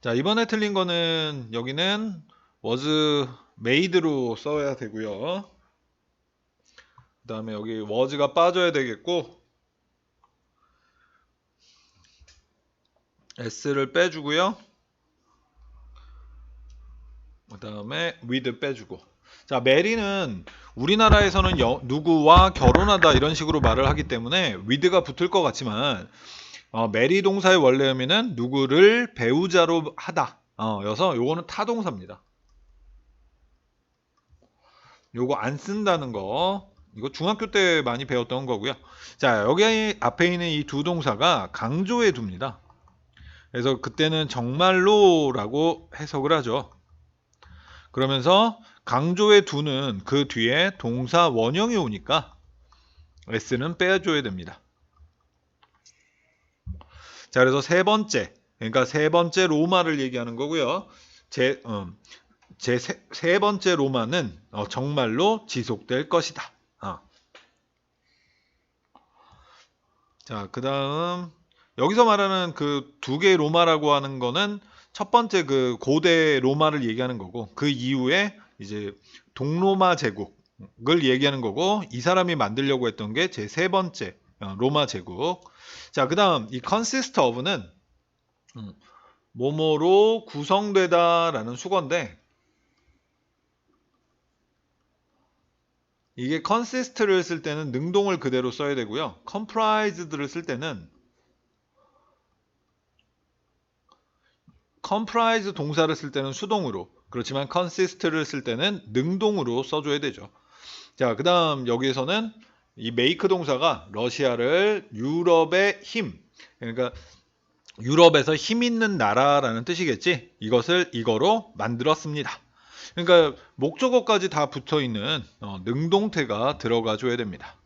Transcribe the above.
자, 이번에 틀린 거는 여기는 was made로 써야 되고요. 그 다음에 여기 was가 빠져야 되겠고 s를 빼주고요. 그 다음에 with 빼주고 자 메리는 우리나라에서는 여- 누구와 결혼하다 이런 식으로 말을 하기 때문에 with가 붙을 것 같지만 어, 메리 동사의 원래 의미는 누구를 배우자로 하다. 어, 여서 요거는 타동사입니다. 요거 안 쓴다는 거. 이거 중학교 때 많이 배웠던 거고요. 자 여기 앞에 있는 이 두 동사가 강조해 둡니다. 그래서 그때는 정말로라고 해석을 하죠. 그러면서 강조의 두는 그 뒤에 동사 원형이 오니까 s는 빼줘야 됩니다. 자, 그래서 세 번째, 그러니까 세 번째 로마를 얘기하는 거고요. 제, 어, 제 세, 세 번째 로마는 어, 정말로 지속될 것이다. 어. 자, 그 다음, 여기서 말하는 그 두 개의 로마라고 하는 거는 첫 번째 그 고대 로마를 얘기하는 거고 그 이후에 이제 동로마 제국을 얘기하는 거고 이 사람이 만들려고 했던 게 제 세 번째 어, 로마 제국. 자, 그 다음 이 consist of는 음, 뭐뭐로 구성되다 라는 수거인데 이게 consist를 쓸 때는 능동을 그대로 써야 되고요. comprised를 쓸 때는 comprise 동사를 쓸 때는 수동으로 그렇지만 consist를 쓸 때는 능동으로 써줘야 되죠. 자, 그 다음 여기에서는 이 make 동사가 러시아를 유럽의 힘, 그러니까 유럽에서 힘 있는 나라라는 뜻이겠지. 이것을 이거로 만들었습니다. 그러니까 목적어까지 다 붙어 있는 어, 능동태가 들어가 줘야 됩니다.